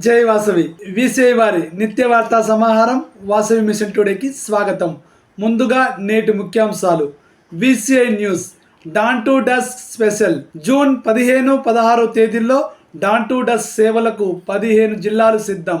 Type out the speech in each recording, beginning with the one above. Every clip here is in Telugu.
జై వాసవి. విసిఐ వారి నిత్య వార్తా సమాహారం వాసవి మిషన్ టుడేకి స్వాగతం. ముందుగా నేటి ముఖ్యాంశాలు. VCI news. Dawn to dusk special. June పదిహేను పదహారు తేదీల్లో డాన్ టు డస్క్ సేవలకు పదిహేను జిల్లాలు సిద్ధం.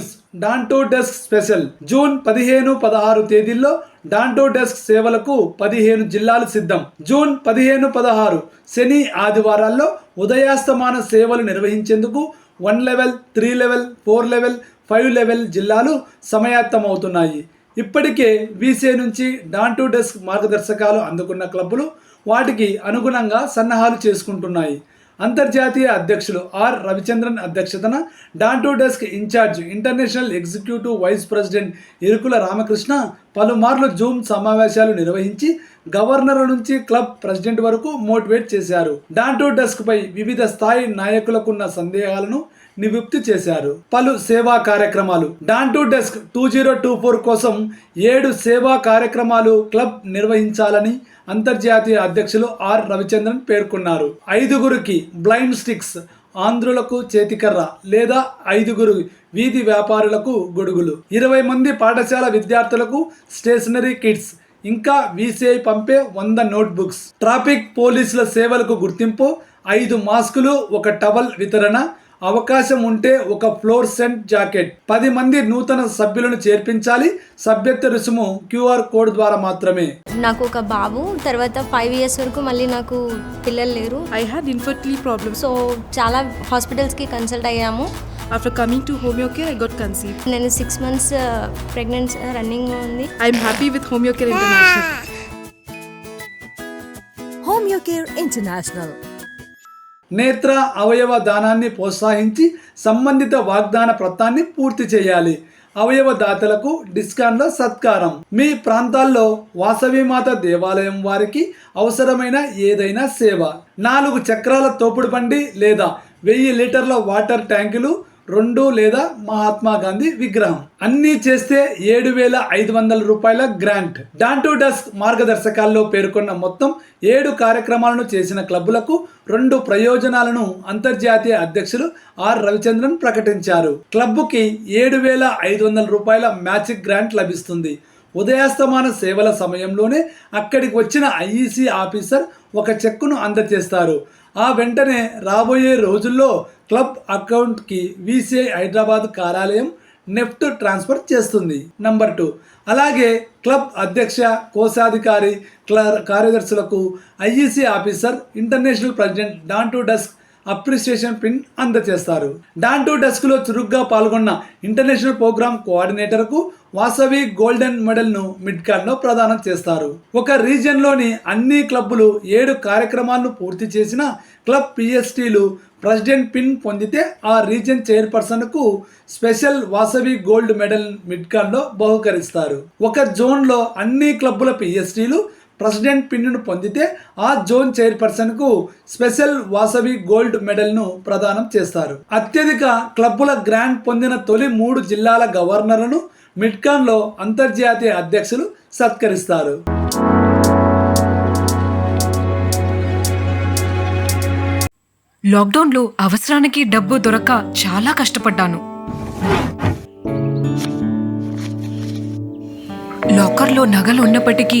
VCI dawn to desk special. June పదిహేను పదహారు తేదీల్లో డాంటో డెస్క్ సేవలకు పదిహేను జిల్లాలు సిద్ధం. జూన్ పదిహేను పదహారు శని ఆదివారాల్లో ఉదయాస్తమాన సేవలు నిర్వహించేందుకు one level three level four level five level జిల్లాలు సమాయత్తమవుతున్నాయి. ఇప్పటికే వీసే నుంచి డాంటూ డెస్క్ మార్గదర్శకాలు అందుకున్న క్లబ్బులు వాటికి అనుగుణంగా సన్నాహాలు చేసుకుంటున్నాయి. అంతర్జాతీయ అధ్యక్షులు ఆర్ రవిచంద్రన్ అధ్యక్షతన dawn to desk in-charge international executive vice president Irukula Ramakrishna పలుమార్లు జూమ్ సమావేశాలు నిర్వహించి గవర్నర్ నుంచి క్లబ్ ప్రెసిడెంట్ వరకు మోటివేట్ చేశారు. డాంటో డెస్క్ పై వివిధ స్థాయి నాయకులకున్న సందేహాలను నివృత్తి చేశారు. పలు సేవా కార్యక్రమాలు. Dawn to desk two zero two four కోసం ఏడు సేవా కార్యక్రమాలు క్లబ్ నిర్వహించాలని అంతర్జాతీయ అధ్యక్షులు ఆర్ రవిచంద్రన్ పేర్కొన్నారు. ఐదుగురికి బ్లైండ్ స్టిక్స్ ఆంధ్రులకు చేతికర్ర లేదా ఐదుగురు వీధి వ్యాపారులకు గొడుగులు. ఇరవై మంది పాఠశాల విద్యార్థులకు స్టేషనరీ కిట్స్ ఇంకా వీసీఐ పంపే వంద నోట్బుక్స్. ట్రాఫిక్ పోలీసుల సేవలకు గుర్తింపు ఐదు మాస్కులు ఒక టవల్ వితరణ అవకాశం ఉంటే ఒక ఫ్లోర్ సెంట్ జాకెట్ పది మంది నూతన సభ్యులను చేర్పించాలి సభ్యత్వ రుసుము క్యూఆర్ కోడ్ ద్వారా మాత్రమే నాకు ఒక బాబు తర్వాత ఫైవ్ ఇయర్స్ వరకు మళ్ళీ నాకు పిల్లలు లేరు I had infertility problems. So చాలా హాస్పిటల్స్కి కన్సల్ట్ అయ్యాము After coming to Homeocare, I got conceived. నేను సిక్స్ మంత్స్ ప్రెగ్నెన్సీ రన్నింగ్ ఉంది I'm happy with Homeocare International. Homeocare International. నేత్ర అవయవ దానాన్ని ప్రోత్సహించి సంబంధిత వాగ్దాన పత్రాన్ని పూర్తి చేయాలి. అవయవ దాతలకు డిస్కాన్ల సత్కారం. మీ ప్రాంతాల్లో వాసవిమాత దేవాలయం వారికి అవసరమైన ఏదైనా సేవ. నాలుగు చక్రాల తోపుడు బండి లేదా వెయ్యి లీటర్ల వాటర్ ట్యాంకులు రెండు లేదా మహాత్మా గాంధీ విగ్రహం. అన్నీ చేస్తే ఏడు వేల ఐదు వందల రూపాయల గ్రాంట్. డాంటూ డస్క్ మార్గదర్శకాల్లో పేర్కొన్న మొత్తం ఏడు కార్యక్రమాలను చేసిన క్లబ్బులకు రెండు ప్రయోజనాలను అంతర్జాతీయ అధ్యక్షులు ఆర్ రవిచంద్రన్ ప్రకటించారు. క్లబ్బుకి ఏడు వేల ఐదు వందల రూపాయల మ్యాచిక్ గ్రాంట్ లభిస్తుంది. ఉదయాస్తమాన సేవల సమయంలోనే అక్కడికి వచ్చిన ఐఈసీ ఆఫీసర్ ఒక చెక్కును అందజేస్తారు ఆ వెంటనే రాబోయే రోజుల్లో క్లబ్ అకౌంట్కి వీసీఐ హైదరాబాద్ కార్యాలయం నెఫ్ట్ ట్రాన్స్ఫర్ చేస్తుంది. Number two. అలాగే క్లబ్ అధ్యక్ష కోశాధికారి క్లర్ కార్యదర్శులకు IEC officer international president dawn to dusk appreciation pin అందజేస్తారు డాంటూ డెస్క్లో చురుగ్గా పాల్గొన్న ఇంటర్నేషనల్ ప్రోగ్రామ్ కోఆర్డినేటర్కు వాసవి గోల్డెన్ మెడల్ను మిడ్ ప్రదానం చేస్తారు. ఒక రీజియన్లోని అన్ని క్లబ్బులు ఏడు కార్యక్రమాలను పూర్తి చేసిన క్లబ్ పిఎస్టీలు ప్రెసిడెంట్ పిన్ పొందితే ఆ రీజియన్ చైర్పర్సన్కు స్పెషల్ వాసవి గోల్డ్ మెడల్ మిడ్కాన్లో బహుకరిస్తారు. ఒక జోన్లో అన్ని క్లబ్బుల పిఎస్టీలు ప్రెసిడెంట్ పిన్నును పొందితే ఆ జోన్ చైర్పర్సన్కు స్పెషల్ వాసవి గోల్డ్ మెడల్ను ప్రదానం చేస్తారు. అత్యధిక క్లబ్బుల గ్రాంట్ పొందిన తొలి మూడు జిల్లాల గవర్నర్లను మిడ్కాన్లో అంతర్జాతీయ అధ్యక్షులు సత్కరిస్తారు. లాక్డౌన్లో అవసరానికి డబ్బు దొరక్క చాలా కష్టపడ్డాను. లాకర్లో నగలు ఉన్నప్పటికీ